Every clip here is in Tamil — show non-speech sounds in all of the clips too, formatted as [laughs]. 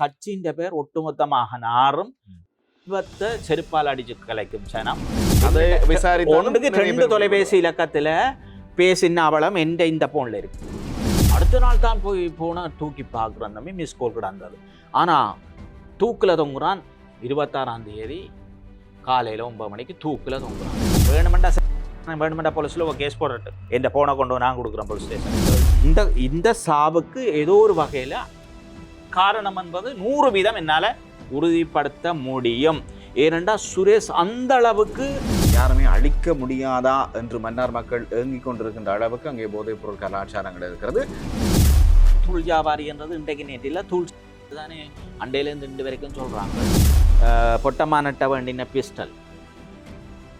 கட்சியின் பேர் ஒட்டுமொத்தமாக நாரும் இவத்தை செருப்பால் அடிச்சு கலைக்கும் சனம். அதை விசாரித்தாலும் ஒன்றுக்கு ரெண்டு தொலைபேசி இலக்கத்துல பேசின அவலம் எந்த இந்த போன்ல இருக்கு. அடுத்த நாள் தான் போய் போனா தூக்கி பார்க்குறோம் தம்பி மிஸ் கால் கிடந்தது ஆனா தூக்கில் தொங்குறான். இருபத்தாறாம் தேதி காலையில ஒன்பது மணிக்கு தூக்கில் தொங்குறான். வேணுமெண்டா வேணுமெண்டா போலீஸில் ஒரு கேஸ் போடட்டு எந்த போனை கொண்டு நான் கொடுக்குறேன் போலீஸ் ஸ்டேஷன் இந்த இந்த சாவுக்கு ஏதோ ஒரு வகையில காரணம் என்பது நூறு வீதம் என்னால உறுதிப்படுத்த முடியும். ஏனென்றா சுரேஷ் அந்த அளவுக்கு யாருமே அழிக்க முடியாதா என்று மன்னார் மக்கள் ஏங்கிக் கொண்டிருக்கின்ற அளவுக்கு அங்கே போதைப் பொருள் கலாச்சாரங்கள் இருக்கிறது. தூள் வியாபாரி என்றது இன்றைக்கு நேற்றில் தூள் தானே அண்டையிலேருந்து இன்று வரைக்கும் சொல்கிறாங்க பொட்டமா நட்ட வேண்டின பிஸ்டல்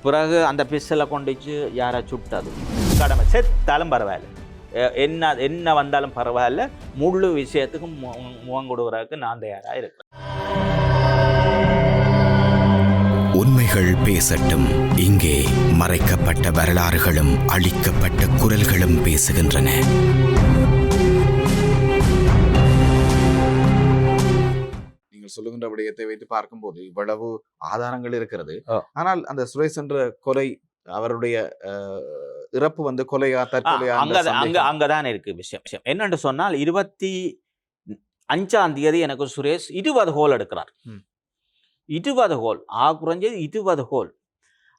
பிறகு அந்த பிஸ்டலை கொண்டுச்சு யாரை சுட்டது? கடமை. செத்தாலும் பரவாயில்ல. என்ன என்ன வந்தாலும் பரவாயில்ல. முழு விஷயத்துக்கும் மு- முகம் கொடுக்குறதுக்கு நான் தயாராக இருக்கிறேன். உண்மைகள் பேசட்டும். இங்கே மறைக்கப்பட்ட வரலாறுகளும் அழிக்கப்பட்ட குரல்களும் பேசுகின்றன. நீங்கள் சொல்லுகின்ற விடயத்தை வைத்து பார்க்கும்போது இவ்வளவு ஆதாரங்கள் இருக்கிறது. ஆனால் அந்த சுரேஷ் என்ற கொலை அவருடைய அஹ், இறப்பு வந்து கொலையா தற்கொலையா அங்க அங்க அங்கதான் இருக்கு விஷயம் விஷயம். என்னன்னு சொன்னால் இருபத்தி அஞ்சாம் தேதி எனக்கு சுரேஷ் இருபது ஹோல் எடுக்கிறார். இருபது ஹோல் ஆ குறைஞ்சது இருபது ஹோல்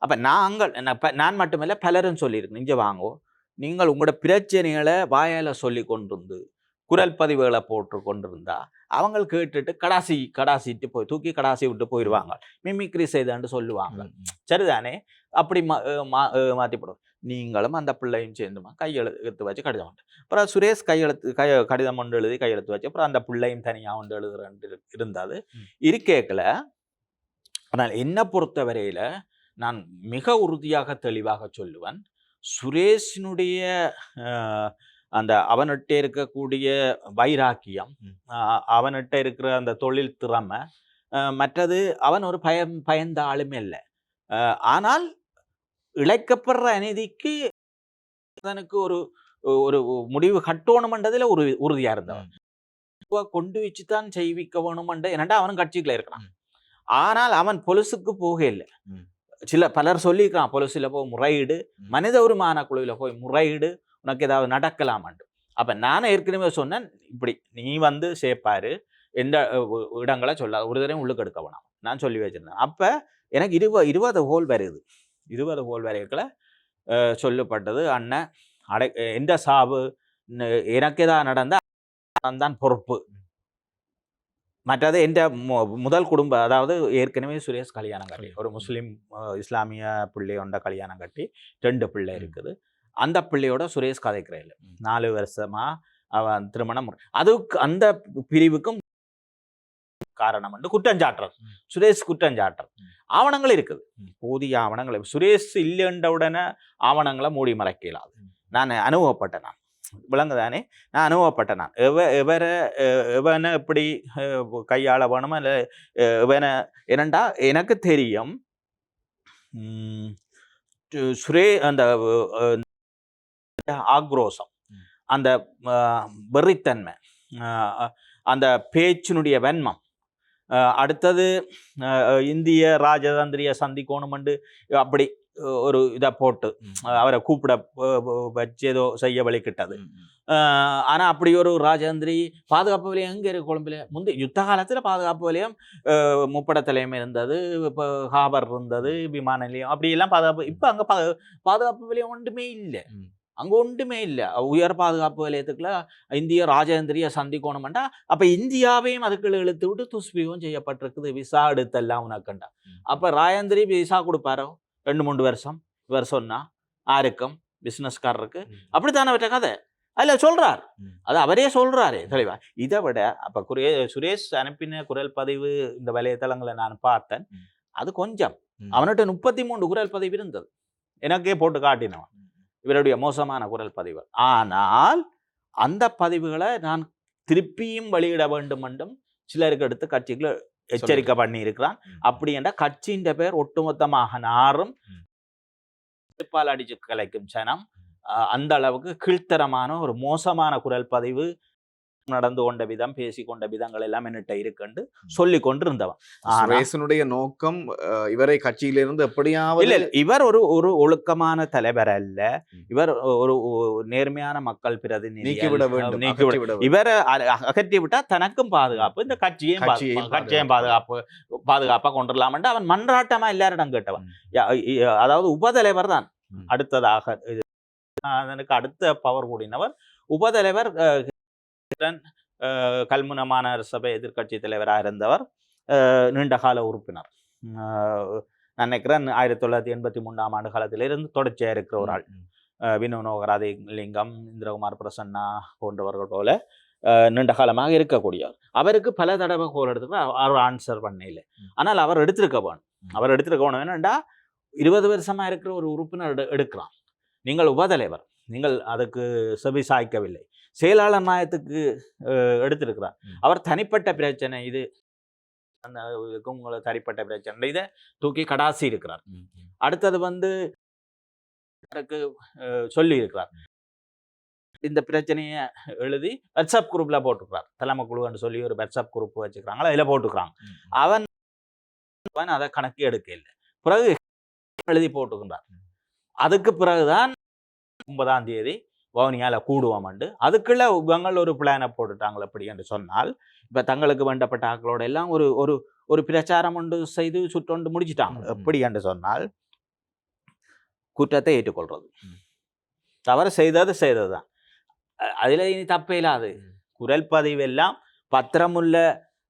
அப்ப நாங்கள் நான் ப- நான் மட்டுமில்ல பலரும் சொல்லியிருக்கேன் இங்க வாங்கோ. நீங்கள் உங்களோட பிரச்சனைகளை வாயால சொல்லி கொண்டிருந்து குரல் பதிவுகளை போட்டு கொண்டிருந்தா அவங்க கேட்டுட்டு கடாசி கடாசிட்டு போய் தூக்கி கடாசி விட்டு போயிடுவாங்க. மிமிக்ரி செய்தான்னு சொல்லுவாங்க. சரிதானே? அப்படி மா அஹ் மா அஹ் மாத்திப்படும். நீங்களும் அந்த பிள்ளையும் சேர்ந்துமா? கையெழுத்து வச்சு கடிதம் உண்டு அப்புறம் சுரேஷ் கையெழுத்து கை கடிதம் ஒன்று எழுதி கையெழுத்து வச்சு அப்புறம் அந்த பிள்ளையும் தனியாக ஒன்று எழுதுறேன் இருந்தது. இருக்கேக்கல ஆனால் என்னை பொறுத்தவரையில நான் மிக உறுதியாக தெளிவாக சொல்லுவேன். சுரேஷினுடைய அந்த அவன்கிட்ட இருக்கக்கூடிய வைராக்கியம் அவன்கிட்ட இருக்கிற அந்த தொழில் திறமை மற்றது அவன் ஒரு பயம் பயந்த ஆளுமே இல்லை. ஆனால் இழைக்கப்படுற அநீதிக்கு தனக்கு ஒரு ஒரு முடிவு கட்டணுமன்றதுல ஒரு உறுதியா இருந்தவன். கொண்டு வச்சு தான் செய்விக்க வேணுமன்ற என்னடா அவனும் கட்சிக்குள்ள இருக்கிறான். ஆனால் அவன் பொலிசுக்கு போக இல்லை. சில பலர் சொல்லியிருக்கான் பொலிசுல போய் முறையீடு. மனித உரிமான குழுவில் போய் முறையீடு உனக்கு ஏதாவது நடக்கலாமாண்டு அப்ப நானே ஏற்கனவே சொன்னேன் இப்படி நீ வந்து சேர்ப்பாரு எந்த இடங்களை சொல்லாத ஒரு தடவை உள்ளுக்கு எடுக்க வேணாம். நான் சொல்லி வச்சிருந்தேன். அப்ப எனக்கு இருபது இருபது ஹோல் வருது. இருபது ஹோல் வரைக்கல சொல்லப்பட்டது. அண்ணன் அடை எந்த சாவு? எனக்கு ஏதாவது நடந்தா தான் பொறுப்பு. மற்றது எந்த மு- முதல் குடும்ப அதாவது ஏற்கனவே சுரேஷ் கல்யாணம் கட்டி ஒரு முஸ்லீம் இஸ்லாமிய பிள்ளை கொண்ட கல்யாணம் கட்டி ரெண்டு பிள்ளை. இருக்குது. அந்த பிள்ளையோட சுரேஷ் கதைக்கிறேன். நாலு வருஷமா அவன் திருமணம் அதுக்கு அந்த பிரிவுக்கும் காரணம் வந்து குற்றஞ்சாட்டுறது. சுரேஷ் குற்றஞ்சாட்டுறது. ஆவணங்கள் இருக்குது. போதிய ஆவணங்கள். சுரேஷ் இல்லைன்ற உடனே ஆவணங்களை மூடி மறைக்கலாது ம். நான் அனுபவப்பட்டேன் நான். விளங்குதானே? நான் அனுபவப்பட்டேன் நான். எவ எவரை எவனை எப்படி கையாள வேணுமோ? இல்லை எவனை என்னண்டா? எனக்கு தெரியும். சுரே அந்த அஹ், ஆக்ரோஷம். ம். அந்த வெறித்தன்மை. அந்த பேச்சினுடைய வன்மம் அடுத்தது இந்திய ராஜதந்திரிய சந்திக்கணுமெண்டு அப்படி ஒரு இதை போட்டு அவரை கூப்பிட வச்சு ஏதோ செய்ய வழிக்கிட்டது ஆஹ் ஆனா அப்படி ஒரு ராஜேந்திரி பாதுகாப்பு வலயம் எங்க இருக்கு கொழும்புல? முந்தி யுத்த காலத்துல பாதுகாப்பு வலயம் முப்பட தலைமை இருந்தது இப்போ ஹாபர் இருந்தது விமான நிலையம் அப்படி எல்லாம் பாதுகாப்பு இப்ப அங்க பா பாதுகாப்பு வலயம் ஒன்றுமே இல்லை. அங்க ஒன்றுமே இல்லை. உயர் பாதுகாப்பு வலயத்துக்குள்ள இந்திய ராஜேந்திரிய சந்திக்கணும்டா அப்ப இந்தியாவையும் அதுக்குள்ள இழுத்து விட்டு துஷ்பிரயோகம் செய்யப்பட்டிருக்குது. விசா எடுத்தெல்லாம் உனக்குண்டா. அப்ப ராஜேந்திரி விசா கொடுப்பாரோ? ரெண்டு மூணு வருஷம். இவர் சொன்னா ஆருக்கும் பிசினஸ்காரருக்கு ம். அப்படித்தானே அவற்ற கதை? அதில் சொல்றார். ம். அது அவரே சொல்றாரு தெளிவா. இதை விட அப்ப குரே சுரேஷ் அனுப்பின குரல் பதிவு இந்த வலைத்தளங்களை நான் பார்த்தேன். அது கொஞ்சம். அவன்கிட்ட முப்பத்தி மூன்று குரல் பதிவு இருந்தது. எனக்கே போட்டு காட்டினவன். இவருடைய மோசமான குரல் பதிவு. ஆனால் அந்த பதிவுகளை நான் திருப்பியும் வெளியிட வேண்டும் என்றும் சிலருக்கு எடுத்து கட்சிக்குள்ள எச்சரிக்கை பண்ணி இருக்கிறான் அப்படி என்ற கட்சியின் பேர் ஒட்டுமொத்தமாக நாரும் ம். திருப்பால் அடிச்சு கலைக்கும் சனம் அந்த அளவுக்கு கீழ்த்தரமான ஒரு மோசமான குரல் பதிவு நடந்து கொண்ட விதம் பேசி கொண்ட விதங்கள் எல்லாம் என்னட்ட இருக்குன்னு சொல்லி கொண்டு இருந்தவன் ஆனா சுரேசனுடைய நோக்கம் இவரை கட்சியிலிருந்து எப்படியாவது இல்ல இவர் ஒரு ஒரு ஒழுக்கமான தலைவர் அல்ல. இவர் ஒரு நேர்மையான மக்கள் பிரதிநிதி நீக்கிவிட. வேண்டும் நீக்கிவிட. இவரை அகற்றி விட்டா தனக்கும் பாதுகாப்பு இந்த கட்சியையும் கட்சியையும் பாதுகாப்பு பாதுகாப்பா கொண்டுடலாம்னு அவன் மன்றாட்டமா எல்லாரிடம் கேட்டவன் அதாவது உபதலைவர் தான். அடுத்ததாக அதனுக்கு அடுத்த பவர் கூடினவர் உபதலைவர் கல்முனை மாநகர சபை எதிர்க்கட்சி தலைவராக இருந்தவர் நீண்டகால உறுப்பினர். நான் நினைக்கிறேன் ஆயிரத்தி தொள்ளாயிரத்தி எண்பத்தி மூன்றாம் ஆண்டு காலத்திலிருந்து தொடர்ச்சியா இருக்கிற ஒரு ஆள். ம், அஹ் வினு நோகராதி லிங்கம் இந்திரகுமார் பிரசன்னா போன்றவர்கள் போல நீண்ட காலமாக இருக்கக்கூடியவர். அவருக்கு பல தடவை கோல் எடுத்து அவர் ஆன்சர் பண்ணல ம். ஆனால் அவர் எடுத்திருக்க வேணும். அவர் எடுத்திருக்க வேணும் என்னண்டா இருபது வருஷமா இருக்கிற ஒரு உறுப்பினர் எடு- எடுக்கிறான். நீங்கள் உபதலைவர் நீங்கள் அதுக்கு செவி சாய்க்கவில்லை. செயலாளர் நாயத்துக்கு எடுத்திருக்கிறார். அவர் தனிப்பட்ட பிரச்சனை இது. அந்த உங்களை தனிப்பட்ட பிரச்சனை. இதை தூக்கி கடாசி இருக்கிறார். அடுத்தது வந்து சொல்லி இருக்கிறார் இந்த பிரச்சனையை எழுதி வாட்ஸ்அப் குரூப்ல போட்டுக்கிறார் தலைமை குழுன்னு சொல்லி ஒரு வாட்ஸ்அப் குரூப் வச்சுக்கிறாங்களா? அதில் போட்டுக்கிறாங்க. அவன் அவன் அதை கணக்கு எடுக்க இல்லை. பிறகு எழுதி போட்டுக்கின்றார் அதுக்கு பிறகுதான் ஒன்பதாம் தேதி வவுனியால கூடுவோம்ண்டு அதுக்குள்ள இவங்கள் ஒரு பிளானை போட்டுட்டாங்க அப்படி என்று சொன்னால் இப்ப தங்களுக்கு வேண்டப்பட்ட ஆட்களோட எல்லாம் ஒரு ஒரு ஒரு பிரச்சாரம் ஒன்று செய்து சுற்றொண்டு முடிச்சிட்டாங்க. எப்படி என்று சொன்னால் குற்றத்தை ஏற்றுக்கொள்றது ம். தவறு செய்தது செய்ததுதான் அ- அதுல இனி தப்பே இல்லாது. குரல் பதிவெல்லாம் பத்திரமுள்ள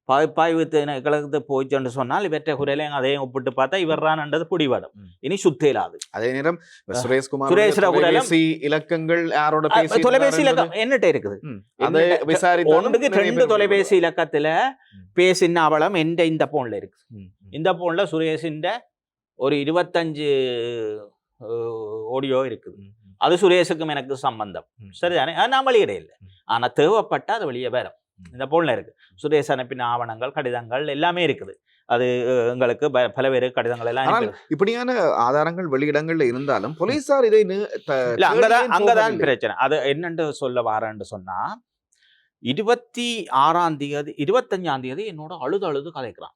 பகுப்பாய்வு திணைக்களத்துக்கு போயிச்சுன்னு சொன்னால் இவற்றை குரலையும் அதையும் ஒப்பிட்டு பார்த்தா இவர் தான் பிடிபடும் ம். இனி சுத்த இல்லாது அதே நேரம் சுரேஷ்குமார் சுரேஷ் இலக்கங்கள் யாரோட தொலைபேசி இலக்கம் என்னட்ட இருக்குது ஒன்றுக்கு ரெண்டு தொலைபேசி இலக்கத்துல. பேசின அவலம் எந்த இந்த போன்ல இருக்கு. இந்த போன்ல சுரேஷின் ஒரு இருபத்தஞ்சு ஆடியோ இருக்குது. அது சுரேஷுக்கும் எனக்கு சம்பந்தம். சரிதானே அது நான் வெளியிட இல்லை ம். ஆனா தேவைப்பட்டா அது வெளியே வரும். இந்த போன்ல இருக்கு. சுரேஷ் அனுப்பின ஆவணங்கள் கடிதங்கள் எல்லாமே இருக்குது. அது எங்களுக்கு பல பேர் கடிதங்கள் எல்லாம் இருக்குது. இப்படியான ஆதாரங்கள் வெளியிடங்கள்ல இருந்தாலும் போலீசார் இதை அங்கதான் அங்கதான். பிரச்சனை. அது என்னன்னு சொல்ல வாரேன்னு சொன்னா இருபத்தி ஆறாம் தேதி இருபத்தஞ்சாம் தேதி என்னோட அழுது அழுது கதைக்கிறான்.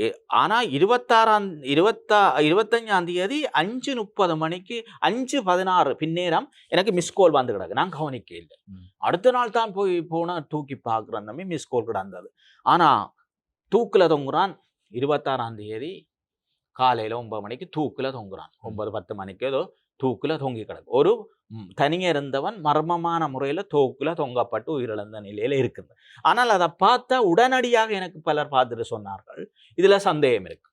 ம். எ- ஆனா இருபத்தாறாம் இருபத்தா இருபத்தஞ்சாம் தேதி அஞ்சு முப்பது மணிக்கு அஞ்சு பதினாறு பின்னேரம் எனக்கு மிஸ் கால் வந்து கிடக்கு. நான் கவனிக்க இல்லை. அடுத்த நாள் தான் போய் போனா தூக்கி பார்க்குற தம்பி மிஸ் கால் கிடந்தது. ஆனா தூக்குல தொங்குறான். இருபத்தாறாம் தேதி காலையில ஒன்பது மணிக்கு தூக்குல தொங்குறான். ஒன்பது பத்து மணிக்கு ஏதோ தூக்குல தொங்கி கிடக்கு ஒரு தனியே இருந்தவன் மர்மமான முறையில தூக்குல தொங்கப்பட்டு உயிரிழந்த நிலையில இருக்குது. ஆனால் அதை பார்த்தா உடனடியாக எனக்கு பலர் பார்த்துட்டு சொன்னார்கள். இதுல சந்தேகம் இருக்கு.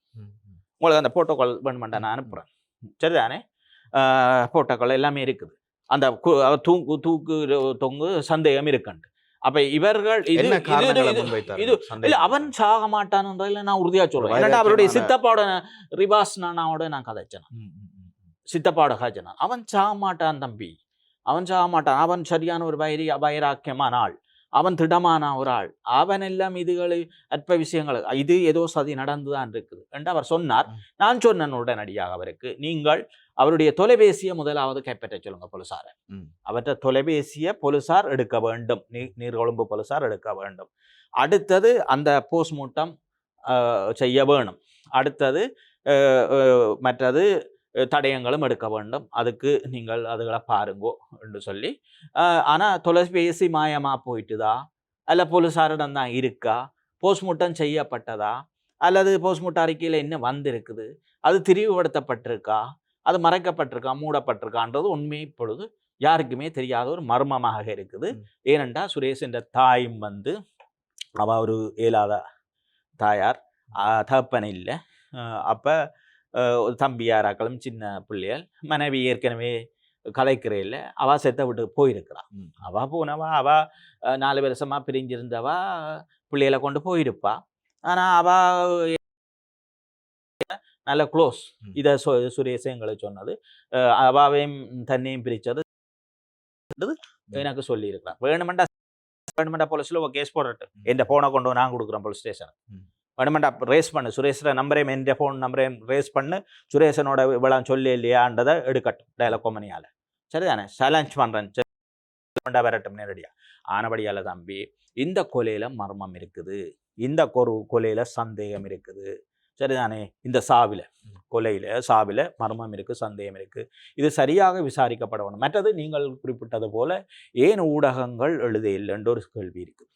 உங்களுக்கு அந்த போட்டோகால் வேணுமெண்டா நான் அனுப்புறேன். சரிதானே? போட்டோக்கால் எல்லாமே இருக்குது. அந்த தூக்கு தூக்கு தொங்கு சந்தேகம் இருக்குண்டு அப்ப இவர்கள் இது. இல்ல அவன் சாக மாட்டான்ன்றதுல நான் உறுதியா சொல்றேன். அவருடைய சித்தப்பாவோட ரிவாஸ் நானாவோட நான் கதைச்சேன். சித்தப்பாவோட காய்ச்சனான் அவன் சாக மாட்டான் தம்பி. அவன் சாக மாட்டான் அவன் சரியான ஒரு வைரி வைராக்கியமான ஆள் அவன் திடமான ஒரு ஆள் அவன் எல்லாம் இதுகளை அற்ப விஷயங்கள். இது ஏதோ சதி நடந்துதான் இருக்குது. என்று அவர் சொன்னார். நான் சொன்னேன் உடனடியாக அவருக்கு நீங்கள் அவருடைய தொலைபேசியை முதலாவது கைப்பற்ற சொல்லுங்க போலீசார. அவற்றை தொலைபேசியை போலீசார் எடுக்க வேண்டும். நீர் நீர்கொழும்பு போலீசார் எடுக்க வேண்டும். அடுத்தது அந்த போஸ்ட்மார்ட்டம் செய்ய வேணும். அடுத்தது மற்றது தடயங்களும் எடுக்க வேண்டும். அதுக்கு நீங்கள் அதுகளை பாருங்கோ என்று சொல்லி. அஹ், ஆனா தொலைபேசி மாயமா போயிட்டுதா? அல்ல போலீசாரிடம் தான் இருக்கா? போஸ்ட்மார்ட்டம் செய்யப்பட்டதா? அல்லது போஸ்ட்மார்ட்டம் அறிக்கையில் என்ன வந்திருக்குது? அது திரிவுபடுத்தப்பட்டிருக்கா? அது மறைக்கப்பட்டிருக்கா? மூடப்பட்டிருக்கான்றது உண்மை இப்பொழுது யாருக்குமே தெரியாத ஒரு மர்மமாக இருக்குது. ம். ஏனென்றா சுரேஷ் என்ற தாயும் வந்து அவ ஒரு இயலாத தாயார். தகப்பன் இல்லை. அப்போ தம்பியாராக்களும் சின்ன பிள்ளைகள் மனைவி ஏற்கனவே கலைக்கிற இல்லை. அவ செத்த விட்டு போயிருக்கிறா. ம். அவ போனவா அவ நாலு வருஷமா பிரிஞ்சிருந்தவா பிள்ளைகளை கொண்டு போயிருப்பா. ஆனா அவ நல்ல க்ளோஸ். இதை சொ சுரேஷ் எங்களுக்கு சொன்னது. அவாவையும் தன்னையும் பிரிச்சது. எனக்கு சொல்லி இருக்கிறான் வேணுமெண்டா வேணுமெண்டா போலீஸ்ல ஒரு கேஸ் போடட்டு என் போனை கொண்டு நான் கொடுக்குறேன் போலீஸ் ஸ்டேஷன் ம். வேணுமெண்டா ரேஸ் பண்ணு. சுரேஷோட நம்பரையும் என் ஃபோன் நம்பரையும் ரேஸ் பண்ணு. சுரேஷனோட இவ்வளோ சொல்லி இல்லையான்றதை எடுக்கட்டும் டயலாக் கொமனியால் சரிதானே? சேலஞ்ச் பண்ணுறேன் சரி வரட்டும் நேரடியாக ஆனபடியால் தம்பி இந்த கொலையில் மர்மம் இருக்குது. இந்த கொரு கொலையில் சந்தேகம் இருக்குது. சரிதானே? இந்த சாவில் கொலையில் சாவில மர்மம் இருக்குது சந்தேகம் இருக்குது இது சரியாக விசாரிக்கப்பட வேணும் மற்றது நீங்கள் குறிப்பிட்டது போல ஏன் ஊடகங்கள் எழுத இல்லைன்ற ஒரு கேள்வி இருக்குது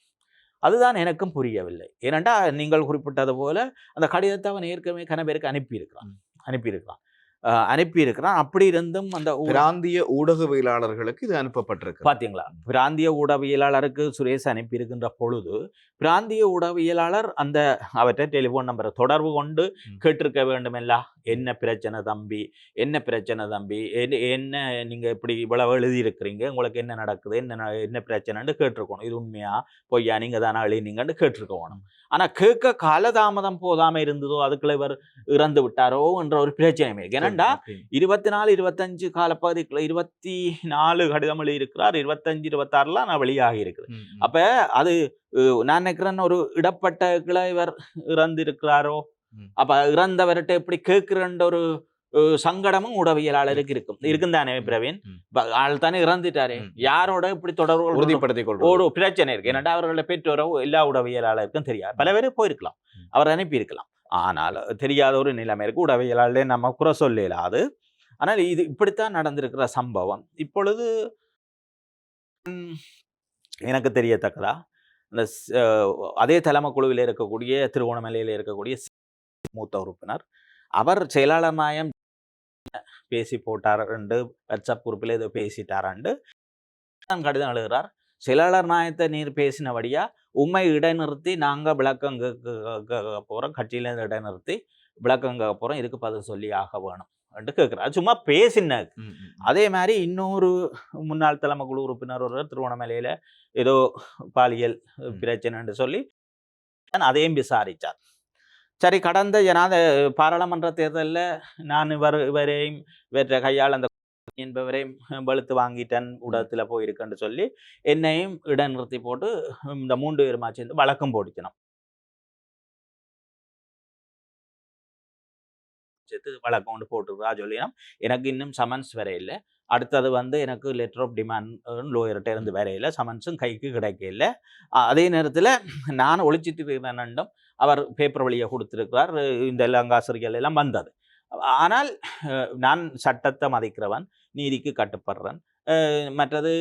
அதுதான் எனக்கும் புரியவில்லை. ஏனென்றா நீங்கள் குறிப்பிட்டது போல அந்த கடிதத்தை அவன் ஏற்கனவே கனபேருக்கு அனுப்பியிருக்கிறான். அனுப்பியிருக்கிறான். அஹ் அனுப்பியிருக்கிறான். அப்படி இருந்தும் அந்த பிராந்திய ஊடகவியலாளர்களுக்கு இது அனுப்பப்பட்டிருக்கு பாத்தீங்களா? பிராந்திய ஊடகவியலாளருக்கு சுரேஷ் அனுப்பியிருக்கின்ற பொழுது பிராந்திய ஊடகவியலாளர் அந்த அவற்றை டெலிஃபோன் நம்பரை தொடர்பு கொண்டு. கேட்டிருக்க வேண்டுமெல்லா? என்ன பிரச்சனை தம்பி? என்ன பிரச்சனை தம்பி? என்ன- என்ன நீங்க இப்படி இவ்வளவு எழுதியிருக்கிறீங்க? உங்களுக்கு என்ன நடக்குது? என்ன என்ன பிரச்சனைன்னு கேட்டிருக்கணும். இது உண்மையா? பொய்யா? நீங்க தானே எழுதினீங்கன்னு கேட்டிருக்கணும் ஆனா கேட்க காலதாமதம் போதாம இருந்ததோ அதுக்குள்ள இவர் இறந்து விட்டாரோ என்ற ஒரு பிரச்சனை ஏனண்டா இருபத்தி நாலு இருபத்தஞ்சு காலப்பகுதிக்குள்ள இருபத்தி நாலு கடிதம் எழுதியிருக்கிறார் இருபத்தஞ்சு இருபத்தாறுலாம் நான் வெளியாகி இருக்குது. அப்ப அது நான் நினைக்கிறேன் ஒரு இடப்பட்ட இவர் இறந்திருக்கிறாரோ? ம். அப்ப இறந்தவர்கிட்ட எப்படி கேட்கிறன்ற ஒரு சங்கடமும் உடவியலாளருக்கு இருக்கும். இருக்கும் தானே பிரவீன்? ஆள் தானே இறந்துட்டாரே. யாரோட இப்படி தொடர்பு? உறுதிப்படுத்திக் கொள்வது ஒரு பிரச்சனை இருக்கு. ஏன்னா அவர்களை பெற்றோரோ எல்லா உடவியலாளருக்கும் தெரியாது. பல பேர் போயிருக்கலாம். அவர் அனுப்பியிருக்கலாம். ஆனால் தெரியாத ஒரு நிலைமை இருக்கு. உடவியலாளே நம்ம குறை சொல்ல இயலாது ஆனால் இது இப்படித்தான் நடந்திருக்கிற சம்பவம். இப்பொழுது எனக்கு தெரியத்தக்கதா? இந்த அதே தலைமை குழுவில் இருக்கக்கூடிய திருவோணமலையில் இருக்கக்கூடிய மூத்த உறுப்பினர். அவர் செயலாளர் நாயம் பேசி போட்டார் என்று வாட்ஸ்அப் குரூப்பில் ஏதோ பேசிட்டாராண்டு. கடிதம் எழுதுகிறார் செயலாளர் நாயத்தை நீர் பேசினபடியா உண்மை இடைநிறுத்தி நாங்கள் விளக்கம் கேட்க போகிறோம் கட்சியிலேருந்து இடைநிறுத்தி விளக்கம் கேட்க போகிறோம் இதுக்கு பதில் சொல்லி ஆக வேணும். என்று கேட்குறாரு. சும்மா பேசின ம், ம், ம். அதே மாதிரி இன்னொரு முன்னாள் தலைமை குழு உறுப்பினர் ஒருவர் திருவண்ணாமலையில் ஏதோ பாலியல். பிரச்சனைன்னு சொல்லி அதையும் விசாரித்தார் சரி கடந்த ஜனாத பாராளுமன்ற தேர்தலில் நான் இவர் இவரையும் இவற்றை கையால் அந்த [laughs] என்பவரையும் வெளுத்து வாங்கிட்டேன் ஊடகத்தில் போயிருக்கேன்னு சொல்லி என்னையும் இட நிறுத்தி போட்டு இந்த மூன்று பேருமா சேர்ந்து வழக்கம் போடிக்கணும் சேர்த்து வழக்கம் கொண்டு போட்டுருக்கா சொல்லினோம். எனக்கு இன்னும் சமன்ஸ் வரையில அடுத்தது வந்து எனக்கு லெட்டர் ஆஃப் டிமாண்ட் லோயர்கிட்ட இருந்து வரையில சமன்ஸும் கைக்கு கிடைக்கல. அதே நேரத்தில் நான் ஒழிச்சிட்டு இருக்கிறேன்னும் அவர் பேப்பர் வழியை கொடுத்துருக்கிறார். இந்த லங்காசிரியர்கள் எல்லாம் வந்தது. ஆனால் நான் சட்டத்தை மதிக்கிறவன் நீதிக்கு கட்டுப்படுறேன். மற்றது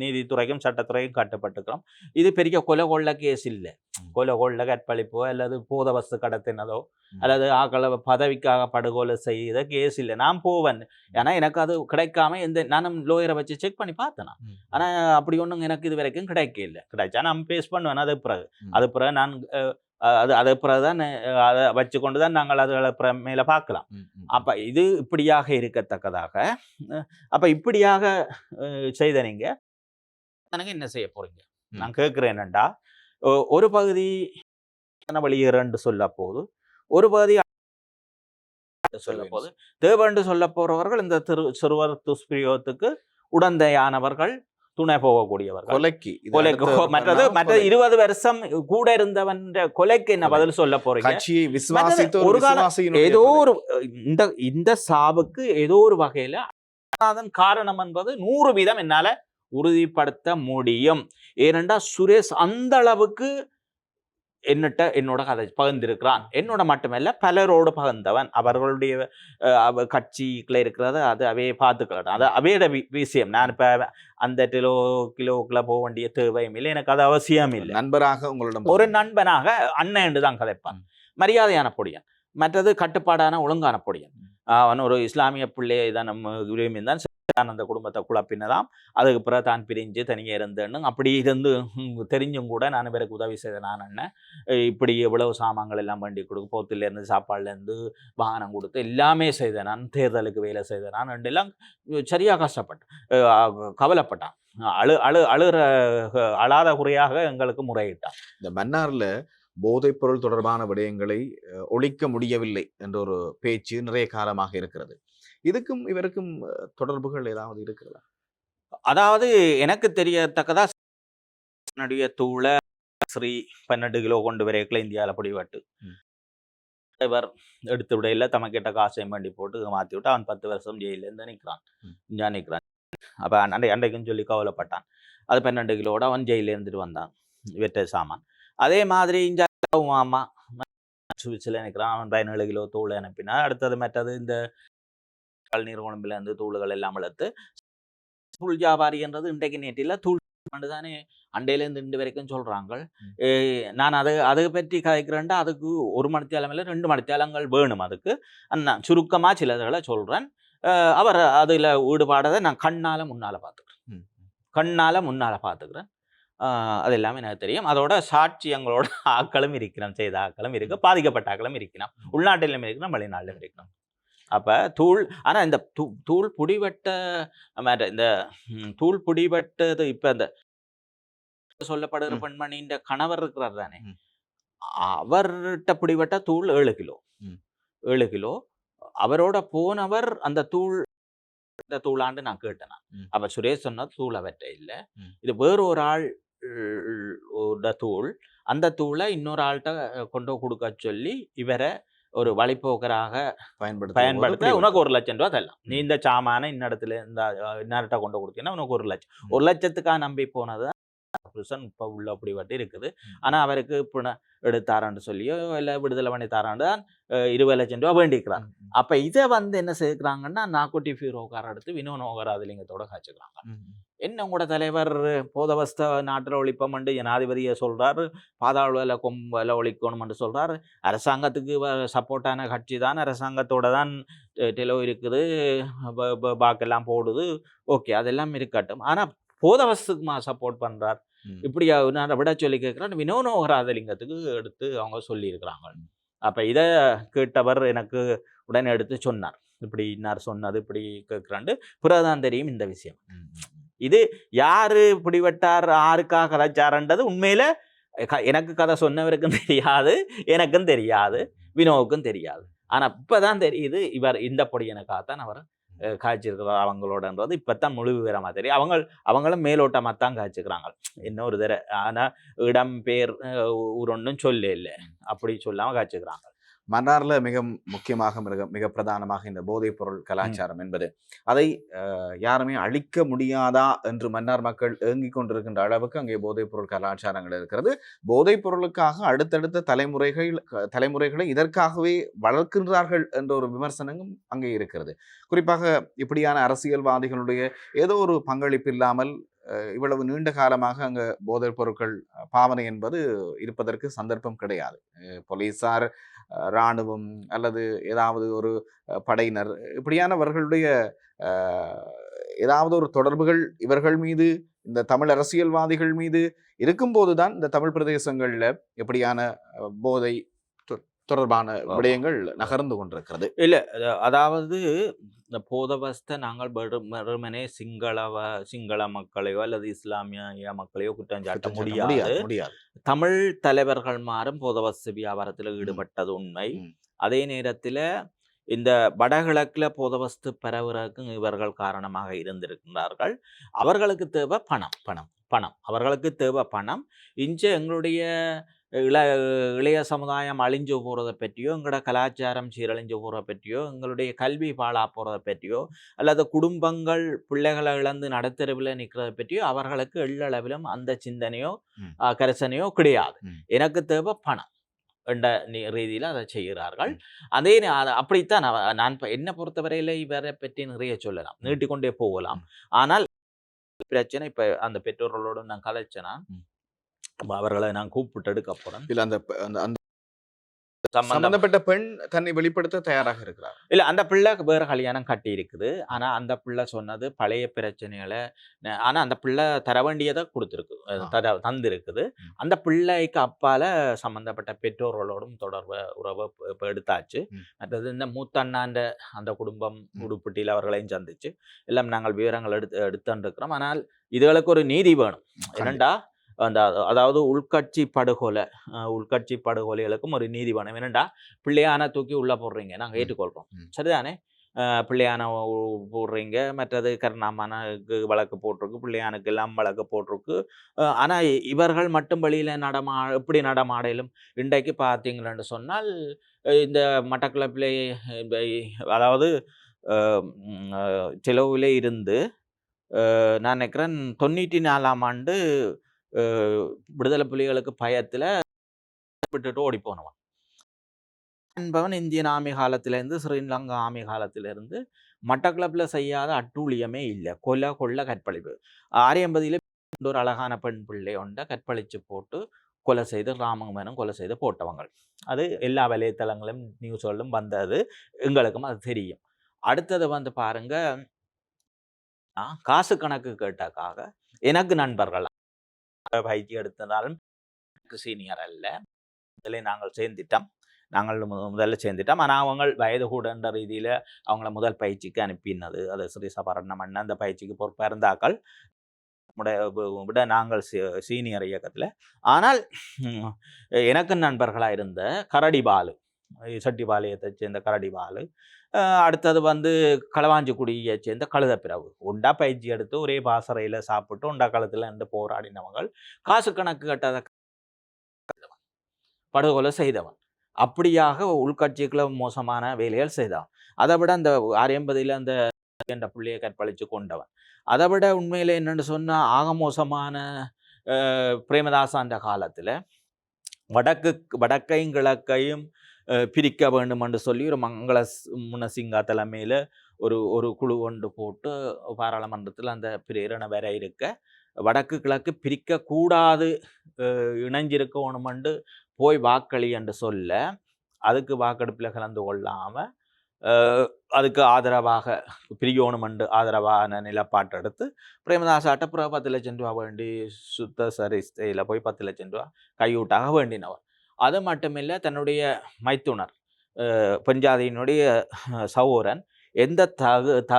நீதித்துறைக்கும் சட்டத்துறைக்கும் கட்டுப்பட்டுக்கிறோம் இது பெரிய கொலை கொள்ள கேஸ் இல்லை. கொலை கொள்ள கற்பழிப்போ அல்லது போத வஸ்து கடத்தினதோ. அல்லது ஆக்களை பதவிக்காக படுகொலை செய்த கேஸ் இல்லை நான் போவேன் ஏன்னா எனக்கு அது கிடைக்காம எந்த நானும் லோயரை வச்சு செக் பண்ணி பார்த்தேன் நான். ம். ஆனா அப்படி ஒன்றும் எனக்கு இது வரைக்கும் கிடைக்கல கிடைச்சா நான் பேஸ் பண்ணுவேன் அது பிறகு. அது பிறகு நான் அது அது பிறகு தான் அஹ், அதை வச்சு கொண்டு தான் நாங்கள் அதுகளை மேலே பார்க்கலாம். அப்ப இது இப்படியாக இருக்கத்தக்கதாக அப்ப இப்படியாக செய்த நீங்க எனக்கு என்ன செய்ய போறீங்க ம். நான் கேட்கிறேன் என்னண்டா ஒரு பகுதி வெளியேறன்னு சொல்ல போது ஒரு பகுதி சொல்ல போது தேவன்று சொல்ல போறவர்கள் இந்த திரு சிறுவர் துஷ்பிரயோகத்துக்கு உடந்தையானவர்கள் துணை போகக்கூடியவர்கள் கொலைக்கு கொலைக்கு மற்றது மற்ற. இருபது வருஷம் கூட இருந்தவன் கொலைக்கு என்ன. பதில் சொல்ல போறீங்க ஒரு காலம் ஏதோ. ஒரு இந்த இந்த சாவுக்கு ஏதோ ஒரு வகையில அதன் காரணம் என்பது நூறு வீதம் என்னால உறுதிப்படுத்த முடியும் ஏனென்றா சுரேஷ் அந்த அளவுக்கு என்னட்ட என்னோட கதை பகிர்ந்திருக்கிறான். என்னோட மட்டுமல்ல பலரோடு பகிர்ந்தவன். அவர்களுடைய கட்சிக்குள்ள இருக்கிறத அது அவையே பார்த்துக்கலாம் அது அவையோட வி- விஷயம். நான் இப்ப அந்த கிலோ கிலோக்குள்ள போக வேண்டிய தேவையும் இல்லை. எனக்கு அது அவசியம் இல்லை. நண்பராக உங்களிடம் ஒரு நண்பனாக அண்ணன் என்று தான் கதைப்பான். மரியாதையான பொடியன். மற்றது கட்டுப்பாடான ஒழுங்கான பொடியன். அவன் ஒரு இஸ்லாமிய பிள்ளையை தான் நம்ம விரும்பியிருந்தான் தான் அந்த குடும்பத்தை குழப்பினதாம். அதுக்கு பிறகு தான் பிரிஞ்சு தனியாக இருந்தேன்னு அப்படி இருந்து தெரிஞ்சும் கூட நான் பேருக்கு உதவி செய்த நான் என்ன இப்படி எவ்வளவு சாமான்கள் எல்லாம் வண்டி கொடுக்கும் போத்துலேருந்து சாப்பாடுலேருந்து வாகனம் கொடுத்து எல்லாமே செய்தேன் நான் தேர்தலுக்கு வேலை செய்தேன் நான் ரெண்டு எல்லாம் சரியாக கஷ்டப்பட்டேன் கவலைப்பட்டான். அழு அழு அழுகிற அழாத குறையாக எங்களுக்கு முறையிட்டான். இந்த மன்னாரில் போதைப் பொருள் தொடர்பான விடயங்களை ஒழிக்க முடியவில்லை என்ற ஒரு பேச்சு நிறைய காலமாக இருக்கிறது. இதுக்கும் இவருக்கும் தொடர்புகள் ஏதாவது இருக்கிறதா? அதாவது எனக்கு தெரியத்தக்கதா நடிக தூள ஸ்ரீ பன்னெண்டு கிலோ கொண்டு வரைக்குள்ள இந்தியாவில் பிடிபட்டு. இவர் எடுத்து விடையில தமக்கிட்ட காசையும் வண்டி போட்டு மாற்றி விட்டு அவன் பத்து வருஷம் ஜெயிலேருந்து நிற்கிறான். இங்கே நிற்கிறான் அப்போ அண்டை அண்டைக்குன்னு சொல்லி கவலைப்பட்டான். அது பன்னெண்டு கிலோட அவன் ஜெயில இருந்துட்டு வந்தான். வெட்ட சாமான். அதே மாதிரி இஞ்ச மாமா சுவிட்சில் நிற்கிறான் அவன் பதினேழு கிலோ தூள் அனுப்பினான் அடுத்தது மற்றது இந்த நீர் குழம்புல இருந்து தூள்கள் எல்லாம் வளர்த்து தூள் வியாபாரி என்றது இன்றைக்கு நேற்றில் தூள் தானே அண்டையிலேருந்து இண்டு வரைக்கும் சொல்கிறாங்க நான் அதை அதை பற்றி கதைக்கிறேன்டா அதுக்கு ஒரு மணித்தியாலம் இல்லை ரெண்டு மணித்தியாலங்கள் வேணும் அதுக்கு. நான் சுருக்கமாக சிலதுகளை சொல்கிறேன் அவர் அதில் ஈடுபாடதை நான் கண்ணால் முன்னால் பார்த்துக்கிறேன். கண்ணால் முன்னால் பார்த்துக்கிறேன். அது எல்லாமே எனக்கு தெரியும் அதோட சாட்சியங்களோட [laughs] ஆக்களும் இருக்கிறோம் செய்த ஆக்களும் இருக்கு பாதிக்கப்பட்ட ஆக்களும் இருக்கிறோம் உள்நாட்டிலும் இருக்கிறோம் வெளிநாட்டிலும் இருக்கிறோம் அப்போ தூள் ஆனால் இந்த தூ தூள் புடிவட்ட மற்ற இந்த தூள் புடிவட்டது இப்போ இந்த சொல்லப்படுகிற ம். பெண்மணியின் கணவர் இருக்கிறார் தானே. அவர்கிட்ட பிடிபட்ட தூள் ஏழு கிலோ. ஏழு கிலோ அவரோட போனவர் அந்த தூள் இந்த தூளாண்டு நான் கேட்டேன். அப்ப சுரேஷ் சொன்னது தூள் அவற்ற இல்ல. இது வேற ஒரு ஆள் உட தூள் அந்த தூளை இன்னொரு ஆள்கிட்ட கொண்டு கொடுக்க சொல்லி இவரை ஒரு வழிப்போக்கராக பயன்படுத்த பயன்படுத்த உனக்கு ஒரு லட்சம் ரூபா தரலாம் நீ இந்த சாமான இந்த இந்த இன்னர்கிட்ட கொண்டு கொடுத்தீங்கன்னா உனக்கு ஒரு லட்சம் ஒரு லட்சத்துக்காக நம்பி போனது புருஷன் இப்போ உள்ள அப்படி வட்டி இருக்குது ஆனா அவருக்கு பிண எடுத்தாரான்னு சொல்லியோ இல்லை விடுதலை பண்ணி தாரான்னு தான் இருபது லட்சம் ரூபா வேண்டிக்கிறார் அப்ப இதை வந்து என்ன செய்யறாங்கன்னா நாக்குட்டி ஃபீரோக்கார எடுத்து வினோ நோகராதிலிங்கத்தோட காய்ச்சிக்கிறாங்க என்ன உங்களோட தலைவர்? போதவஸ்த நாட்டில் ஒழிப்பம்ண்டு ஜனாதிபதியை சொல்றாரு. பாதாள கொம்பல ஒழிக்கணும்னு சொல்றாரு. அரசாங்கத்துக்கு சப்போர்ட்டான கட்சி தான். அரசாங்கத்தோட தான் டெலோ இருக்குது. பாக்கெல்லாம் போடுது. ஓகே அதெல்லாம் இருக்கட்டும். ஆனா போதவஸ்துக்குமா சப்போர்ட் பண்றார். ம். இப்படி நான் விட சொல்லி கேட்குறேன் வினோனோகராதலிங்கத்துக்கு எடுத்து அவங்க சொல்லியிருக்கிறாங்க. அப்ப இதை கேட்டவர் எனக்கு உடனே எடுத்து சொன்னார். இப்படி இன்னார் சொன்னது இப்படி கேட்குறாண்டு. பிறகுதான் தெரியும் இந்த விஷயம். இது யாரு பிடிபட்டார் யாருக்காக கதைச்சாரன்றது உண்மையில எனக்கு கதை சொன்னவருக்கும் தெரியாது எனக்கும் தெரியாது வினோவுக்கும் தெரியாது. ஆனால் இப்போ தான் தெரியுது இவர் இந்த பொடியனுக்காகத்தான் அவர் காய்ச்சிருக்கிறார் அவங்களோடன்றது இப்பதான் முழு விவரமாக தெரியும். அவங்க அவங்களும் மேலோட்டமாக தான் காய்ச்சிக்கிறாங்க இன்னொரு தர ஆனால் இடம் பேர் ஊர் ஒன்றும் சொல்ல இல்லை. அப்படி சொல்லாமல் காய்ச்சிக்கிறாங்க. மன்னார்ல மிக முக்கியமாக மிக மிக பிரதானமாக இந்த போதைப் பொருள் கலாச்சாரம் என்பது. அதை யாருமே அழிக்க முடியாதா என்று மன்னார் மக்கள் ஏங்கிக் கொண்டிருக்கின்ற அளவுக்கு அங்கே போதைப் பொருள் கலாச்சாரங்கள் இருக்கிறது. போதைப் பொருளுக்காக அடுத்தடுத்த தலைமுறைகள் தலைமுறைகளை இதற்காகவே வளர்க்கின்றார்கள் என்ற ஒரு விமர்சனமும் அங்கே இருக்கிறது. குறிப்பாக இப்படியான அரசியல்வாதிகளுடைய ஏதோ ஒரு பங்களிப்பு இல்லாமல் இவ்வளவு நீண்ட காலமாக அங்க போதைப் பொருட்கள் பாவனை என்பது இருப்பதற்கு சந்தர்ப்பம் கிடையாது. அஹ், இராணுவம் அல்லது ஏதாவது ஒரு படையினர் இப்படியானவர்களுடைய ஏதாவது ஒரு தொடர்புகள் இவர்கள் மீது இந்த தமிழ் அரசியல்வாதிகள் மீது இருக்கும்போது தான் இந்த தமிழ் பிரதேசங்களில் எப்படியான போதை தொடர்பான விடயங்கள் நகர்ந்து கொண்டிருக்கிறது. இல்ல அத- அதாவது இந்த போதவஸ்தை நாங்கள் வெறும் வெறுமனே சிங்களவ சிங்கள மக்களையோ அல்லது இஸ்லாமிய மக்களையோ குற்றம் சாட்ட முடியாது. தமிழ் தலைவர்கள் மாறும் போதவஸ்து வியாபாரத்தில் ஈடுபட்டது உண்மை. அதே நேரத்தில் இந்த வடகிழக்குல போதவஸ்து பரவுறதுக்கும் இவர்கள் காரணமாக இருந்திருக்கின்றார்கள். அவர்களுக்கு தேவை பணம் பணம். பணம். அவர்களுக்கு தேவை பணம். இஞ்ச எங்களுடைய இள இளைய சமுதாயம் அழிஞ்சு போகிறத பற்றியோ எங்களோட கலாச்சாரம் சீரழிஞ்சு போகிறத பற்றியோ எங்களுடைய கல்வி பாழா போகிறத பற்றியோ அல்லது குடும்பங்கள் பிள்ளைகளை இழந்து நடுத்தரவில் நிற்கிறத பற்றியோ அவர்களுக்கு எள்ளளவிலும் அந்த சிந்தனையோ கரிசனையோ கிடையாது. எனக்கு தேவை பணம் என்ற ரீதியில் அதை செய்கிறார்கள். அதே அப்படித்தான் நான் என்னை பொறுத்தவரையில இவரை பற்றி நிறைய சொல்லலாம். நீட்டிக்கொண்டே போகலாம். ஆனால் பிரச்சனை இப்ப அந்த பெற்றோர்களோடு நான் கலைச்சேனா ம். அப்ப அவர்களை நான் கூப்பிட்டு எடுக்க போறேன் இல்ல அந்த அந்த- சம்பந்தப்பட்ட பெண் தன்னை வெளிப்படுத்த தயாராக இருக்கிறார். இல்ல அந்த பிள்ளை வேற கல்யாணம் கட்டி இருக்குது ஆனா அந்த பிள்ளை சொன்னது பழைய பிரச்சனைகளை ஆனா அந்த பிள்ளை தர வேண்டியதை கொடுத்துருக்கு தந்திருக்குது. அந்த பிள்ளைக்கு அப்பால சம்பந்தப்பட்ட பெற்றோர்களோடும் தொடர்பு உறவை இப்ப- எடுத்தாச்சு. மற்றது இந்த மூத்தண்ணாண்ட அந்த குடும்பம். உடுப்பிட்டியில் அவர்களையும் சந்திச்சு எல்லாம் நாங்கள் விவரங்கள் எடுத்து எடுத்துருக்கிறோம் ஆனால் இதுகளுக்கு ஒரு நீதி வேணும். என்னண்டா? அந்த அதாவது உள்கட்சி படுகொலை உள்கட்சி படுகொலைகளுக்கும் ஒரு நீதி வேணும் என்னண்டா? பிள்ளையான தூக்கி உள்ள போடுறீங்க. நாங்க ம். ஏற்றுக்கொள்றோம். ம். சரிதானே? பிள்ளையான போடுறீங்க. மற்றது கருணாமனுக்கு வழக்கு போட்டிருக்கு பிள்ளையானுக்கு எல்லாம் வழக்கு போட்டிருக்கு. அஹ் ஆனா இ- இவர்கள் மட்டும் வெளியில நடமா எப்படி நடமாடலும்? இன்றைக்கு பார்த்தீங்களன்னு சொன்னால் இந்த இ- அதாவது செலவுல இருந்து நான் நினைக்கிறேன் தொண்ணூற்றி நாலாம் ஆண்டு விடுதலை புலிகளுக்கு பயத்தில் விட்டுட்டு ஓடி போனவன். என்பவன் இந்தியன் ஆமி காலத்திலேருந்து ஸ்ரீலங்கா ஆமி காலத்திலேருந்து மட்டக்களப்பில் செய்யாத அட்டூழியமே இல்லை. கொலை கொள்ள கற்பழிப்பு. ஆரியம்பதியில் ஒரு அழகான பெண் பிள்ளை ஒன்றை கற்பழித்து போட்டு கொலை செய்து ராமங்கமனும் கொலை செய்து போட்டவங்க அது எல்லா வலைத்தளங்களும் நியூஸ்களும் வந்தது. எங்களுக்கும் அது தெரியும். அடுத்தது வந்து பாருங்க காசு கணக்கு கேட்டக்காக எனக்கு நண்பர்கள் பயிற்சி எடுத்ததாலும் எனக்கு சீனியர் அல்ல. முதல்ல நாங்கள் சேர்ந்துட்டோம். நாங்கள் முதல்ல சேர்ந்துட்டோம். ஆனால் அவங்க வயது கூடன்ற ரீதியில் அவங்கள முதல் பயிற்சிக்கு அனுப்பினது. அது ஸ்ரீ சபரணம் அண்ணன் அந்த பயிற்சிக்கு பொறுப்பாக இருந்தாக்கள் விட நாங்கள் சீ- சீனியர் இயக்கத்தில். ஆனால் எனக்கு நண்பர்களாக இருந்த கரடி பாலு. செட்டிபாளையத்தை சேர்ந்த கரடிபாலு அடுத்தது வந்து களவாஞ்சிக்குடியை சேர்ந்த கழுதப்பிறவு. உண்டா பயிற்சி எடுத்து ஒரே பாசறையில் சாப்பிட்டு உண்டா களத்தில் நின்று போராடினவங்கள். காசு கணக்கு கட்டாத படுகொலை செய்தவன். அப்படியாக உள்கட்சிக்குள்ள மோசமான வேலைகள் செய்தான். அதை விட அந்த ஆரியம்பதியில் அந்த என்ற பிள்ளையை கற்பழித்து கொண்டவன். அதை விட உண்மையில் என்னென்னு சொன்னா ஆக மோசமான அஹ், பிரேமதாசான்ற காலத்துல வடக்கு வடக்கையும் கிழக்கையும் பிரிக்க வேண்டும் என்று சொல்லி ஒரு மங்கள ஸ்- முனசிங்கா தலைமையில் ஒரு ஒரு குழு ஒன்று போட்டு பாராளுமன்றத்தில் அந்த பிரேரணை வேற இருக்க வடக்கு கிழக்கு பிரிக்கக்கூடாது இணைஞ்சிருக்க அஹ், போய் வாக்களி என்று சொல்ல அதுக்கு வாக்கெடுப்பில் கலந்து கொள்ளாமல் அதுக்கு ஆதரவாக பிரியோணுமண்டு ஆதரவான நிலப்பாட்டை எடுத்து பிரேமதாஸ் அட்டப்புறம் பத்து லட்சம் ரூபா வேண்டி சுத்த சரிஸ்தையில் போய் பத்து லட்சம் ரூபா கையூட்டாக வேண்டினவர். அது மட்டுமில்லை தன்னுடைய மைத்துனர் அஹ், சகோதரன் எந்த தகு த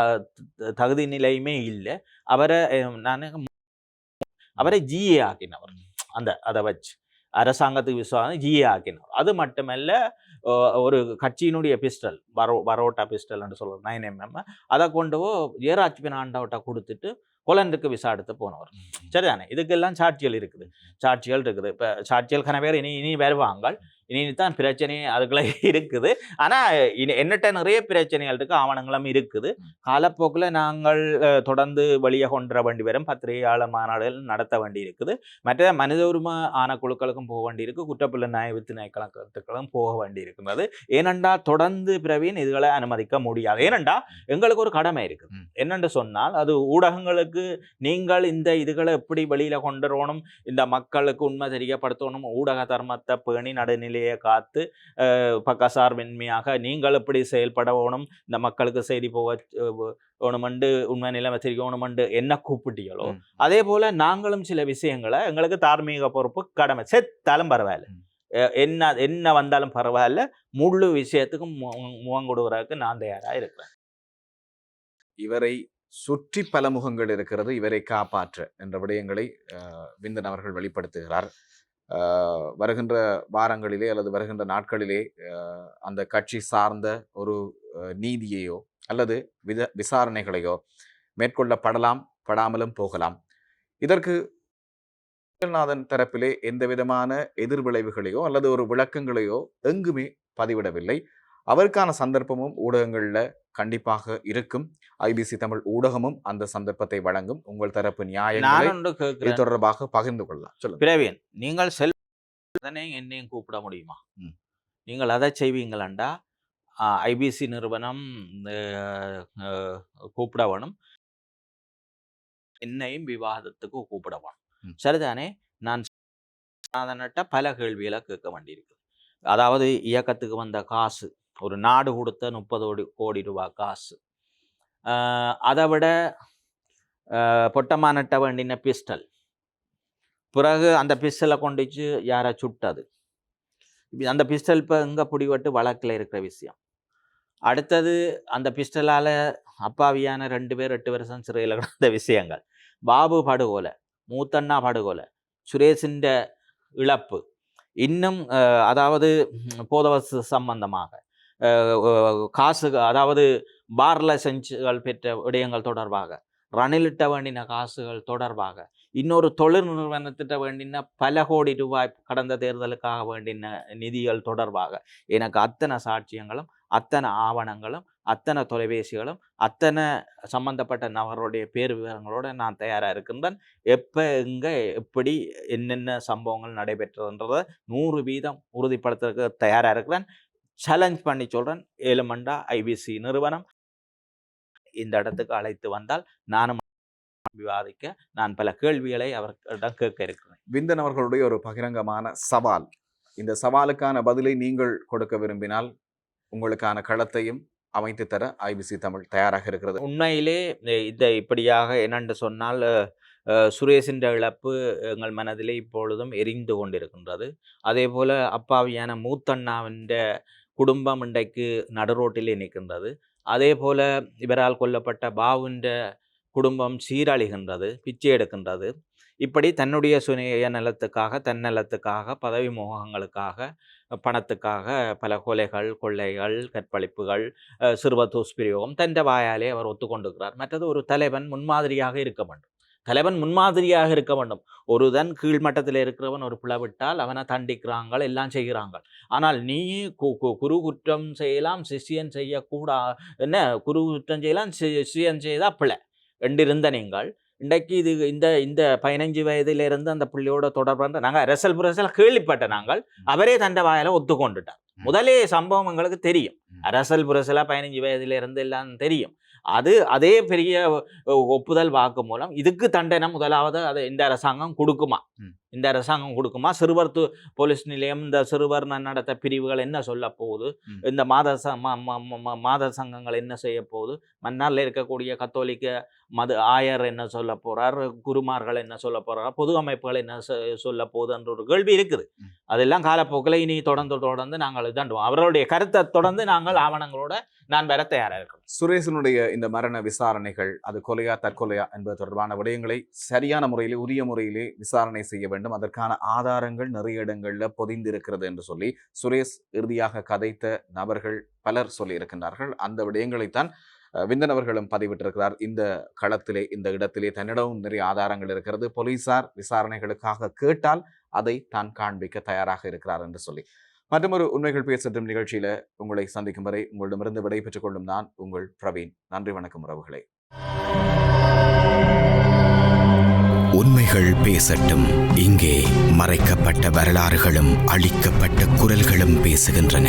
தகுதி நிலையுமே இல்லை. அவரை நான் அவரை ஜிஏ ஆக்கினவர். அந்த அதை வச்சு. அரசாங்கத்துக்கு விசுவாசம் ஜிஏ ஆக்கினவர். அது மட்டுமல்ல ஒரு கட்சியினுடைய பிஸ்டல் பரோ பரோட்டா பிஸ்டல்னு சொல்லுவோம் நைன் எம்எம் அதை கொண்டு ஜெயராஜ் பினாண்டாவிட்ட கொடுத்துட்டு போலண்டுக்கு விசா எடுத்து போனவர். சரிதானே? இதுக்கெல்லாம் சாட்சிகள் இருக்குது. சாட்சிகள் இருக்குது. இப்போ சாட்சிகள் கன பேர் இனி இனி வருவாங்க. இனி தான் பிரச்சனை அதுக்குள்ள [laughs] இருக்குது. ஆனால் இனி என்னட்ட நிறைய பிரச்சனைகள் இருக்குது ஆவணங்களும் இருக்குது. காலப்போக்கில் நாங்கள் தொடர்ந்து வெளியே கொண்டு வேண்டி வரும். பத்திரிகையாளர் மாநாடுகள் நடத்த வேண்டி இருக்குது. மற்ற மனித உரிமை ஆணைக்குழுக்களுக்கும் போக வேண்டி இருக்கு. குற்றப்புல நியாய வித்து கணக்குகளும் போக வேண்டி இருக்கிறது ஏனென்றா தொடர்ந்து பிரவீன் இதுகளை அனுமதிக்க முடியாது. ஏனென்றா எங்களுக்கு ஒரு கடமை இருக்குது. என்னென்று சொன்னால் அது ஊடகங்களுக்கு நீங்கள் இந்த இதுகளை எப்படி வெளியில கொண்டு வரணும் இந்த மக்களுக்கு உண்மை தெரியப்படுத்தணும் ஊடக தர்மத்தை பேணி நடுநிலையை காத்து அஹ், பக்கசார்பின்மையாக நீங்கள் எப்படி செயல்படணும் இந்த மக்களுக்கு செய்தி போக வேணுமெண்டு உண்மை நிலைமை தெரியணுமெண்டு என்ன கூப்பிட்டீங்களோ. அதே போல நாங்களும் சில விஷயங்களை எங்களுக்கு தார்மீக பொறுப்பு கடமை செத்தாலும் பரவாயில்ல. என்ன என்ன வந்தாலும் பரவாயில்ல முழு விஷயத்துக்கும் முகம் கொடுக்குறதுக்கு நான் தயாரா இருக்கிறேன். இவரை சுற்றி பல முகங்கள் இருக்கிறது இவரை காப்பாற்ற என்ற விடயங்களை விந்தன் அவர்கள் வெளிப்படுத்துகிறார். வருகின்ற வாரங்களிலே அல்லது வருகின்ற நாட்களிலே அந்த கட்சி சார்ந்த ஒரு நீதியையோ அல்லது வித விசாரணைகளையோ மேற்கொள்ளப்படலாம் படாமலும் போகலாம். இதற்கு நாதன் தரப்பிலே எந்த விதமான எதிர்விளைவுகளையோ அல்லது ஒரு விளக்கங்களையோ எங்குமே பதிவிடவில்லை. அவருக்கான சந்தர்ப்பமும் ஊடகங்களில் கண்டிப்பாக இருக்கும். ஐபிசி தமிழ் ஊடகமும் அந்த சந்தர்ப்பத்தை வழங்கும். உங்கள் தரப்பு நியாயங்களை தொடர்பாக பகிர்ந்து கொள்ளலாம். சொல்லுங்க. பிரவீன் நீங்கள் செல் என்னையும் கூப்பிட முடியுமா. நீங்கள் அதை செய்வீங்களாண்டா ஐபிசி நிறுவனம் கூப்பிட வேணும். என்னையும் விவாதத்துக்கு கூப்பிட வேணும். சரிதானே? நான் அதனட்ட பல கேள்விகளை கேட்க வேண்டியிருக்கு அதாவது இயக்கத்துக்கு வந்த காசு ஒரு நாடு கொடுத்த முப்பது கோடி கோடி ரூபாய் காசு. அதை விட அஹ், பொட்டமா நட்ட வேண்டின பிஸ்டல். பிறகு அந்த பிஸ்டலை கொண்டுச்சு யாரை சுட்டது. அந்த பிஸ்டல் இப்போ எங்கே பிடிபட்டு வழக்கில் இருக்கிற விஷயம். அடுத்தது அந்த பிஸ்டலால் அப்பாவியான ரெண்டு பேர் எட்டு வருஷம் சிறையில் கிடந்த விஷயங்கள். பாபு படுகொலை மூத்தண்ணா படுகொலை சுரேஷின் இழப்பு. இன்னும் அதாவது போதவச போதவசு சம்பந்தமாக. காசு அதாவது பாரில் செஞ்சுகள் பெற்ற விடயங்கள் தொடர்பாக ரணிலிட்ட வேண்டின காசுகள் தொடர்பாக இன்னொரு தொழில் நிறுவனத்திட்ட வேண்டின பல கோடி ரூபாய் கடந்த தேர்தலுக்காக வேண்டின நிதிகள் தொடர்பாக எனக்கு அத்தனை சாட்சியங்களும் அத்தனை ஆவணங்களும் அத்தனை தொலைபேசிகளும் அத்தனை சம்பந்தப்பட்ட நபருடைய பேர் விவரங்களோட நான் தயாராக இருக்கின்றேன். எப்போ எங்கே எப்படி என்னென்ன சம்பவங்கள் நடைபெற்றதுன்றதை நூறு வீதம் உறுதிப்படுத்துறதுக்கு தயாராக இருக்கிறேன். சேலஞ்ச் பண்ணி சொல்கிறேன் ஏழுமண்டா ஐபிசி நிறுவனம். இந்த இடத்துக்கு அழைத்து வந்தால் நானும் விவாதிக்க நான் பல கேள்விகளை அவர்களிடம் கேட்க இருக்கிறேன். விந்தன் அவர்களுடைய ஒரு பகிரங்கமான சவால். இந்த சவாலுக்கான பதிலை நீங்கள் கொடுக்க விரும்பினால் உங்களுக்கான களத்தையும் அமைத்து தர ஐபிசி தமிழ் தயாராக இருக்கிறது. உண்மையிலே இந்த இப்படியாக என்னென்று சொன்னால் அஹ், அஹ், சுரேஷின் இழப்பு எங்கள் மனதிலே இப்பொழுதும் எரிந்து கொண்டிருக்கின்றது. அதே போல அப்பாவியான மூத்தண்ணாவின் குடும்பம் இன்றைக்கு நடுரோட்டிலே நிற்கின்றது. அதே போல் இவரால் கொல்லப்பட்ட பாவுன்ற குடும்பம் சீரழிகின்றது பிச்சை எடுக்கின்றது. இப்படி தன்னுடைய சுய நலத்துக்காக தன்னலத்துக்காக பதவி மோகங்களுக்காக பணத்துக்காக பல கொலைகள் கொள்ளைகள் கற்பழிப்புகள் அஹ், சிறுவ துஷ்பிரயோகம் வாயாலே அவர் ஒத்துக்கொண்டிருக்கிறார். மற்றது ஒரு தலைவன் முன்மாதிரியாக இருக்க வேண்டும். தலைவன் முன்மாதிரியாக இருக்க வேண்டும். ஒருதன் கீழ்மட்டத்தில் இருக்கிறவன் ஒரு பிளவிட்டால் அவனை தண்டிக்கிறாங்க எல்லாம் செய்கிறாங்க ஆனால் நீ குரு குற்றம் செய்யலாம் சிஷியன் செய்யக்கூடா என்ன? குரு குற்றம் செய்யலாம் சிஷியன் செய்தா பிழை ரெண்டிருந்த நீங்கள் இன்றைக்கு இது இந்த இந்த பதினஞ்சு வயதிலிருந்து அந்த புள்ளியோட தொடர்பு நாங்கள் அரசல் புரசல் கேள்விப்பட்ட நாங்கள் அவரே தண்டை வாயில ஒத்துக்கொண்டுட்டார். முதலே சம்பவம் எங்களுக்கு தெரியும். அரசல் புரசலா பதினஞ்சு வயதுல இருந்து எல்லாம் தெரியும். அது அதே பெரிய ஒப்புதல் வாக்கு மூலம் இதுக்கு தண்டனை முதலாவது அதை இந்த அரசாங்கம் கொடுக்குமா? இந்த அரசாங்கம் கொடுக்குமா? சிறுவர் து- போலீஸ் நிலையம் இந்த சிறுவர் நடத்த பிரிவுகள் என்ன சொல்ல போகுது. இந்த மாத மாத சங்கங்கள் என்ன செய்ய போகுது? மன்னார்ல இருக்கக்கூடிய கத்தோலிக்க மது ஆயர் என்ன சொல்ல போறார்? குருமார்கள் என்ன சொல்ல போறார்? பொது அமைப்புகள் என்ன சொல்ல போகுதுன்ற ஒரு கேள்வி இருக்குது. அதெல்லாம் காலப்போக்கில் இனி தொடர்ந்து தொடர்ந்து நாங்கள் இதாண்டுவோம் அவர்களுடைய கருத்தை தொடர்ந்து நாங்கள் ஆவணங்களோட நான் வர தயாராக இருக்கிறோம். சுரேசனுடைய இந்த மரண விசாரணைகள் அது கொலையா தற்கொலையா என்பது தொடர்பான விடயங்களை சரியான முறையிலே உரிய முறையிலே விசாரணை செய்ய வேண்டும். அதற்கான ஆதாரங்கள் நிறைய இடங்களில் பொதிந்திருக்கிறது என்று சொல்லி சுரேஷ் இறுதியாக கதைத்த நபர்கள் பலர் சொல்லியிருக்கின்றார்கள் அந்த விடயங்களைத்தான் அஹ், விந்தன் அவர்களும் பதிவிட்டிருக்கிறார். இந்த களத்திலே இந்த இடத்திலே தன்னிடமும் நிறைய ஆதாரங்கள் இருக்கிறது. போலீசார் விசாரணைகளுக்காக கேட்டால் அதை தான் காண்பிக்க தயாராக இருக்கிறார் என்று சொல்லி. மற்றொரு உண்மைகள் பேசட்டும் நிகழ்ச்சியில உங்களை சந்திக்கும் வரை உங்களிடமிருந்து விடை பெற்றுக் கொள்ளும் நான் உங்கள் பிரவீன். நன்றி வணக்கம் உறவுகளே. உண்மைகள் பேசட்டும். இங்கே மறைக்கப்பட்ட வரலாறுகளும் அழிக்கப்பட்ட குரல்களும் பேசுகின்றன.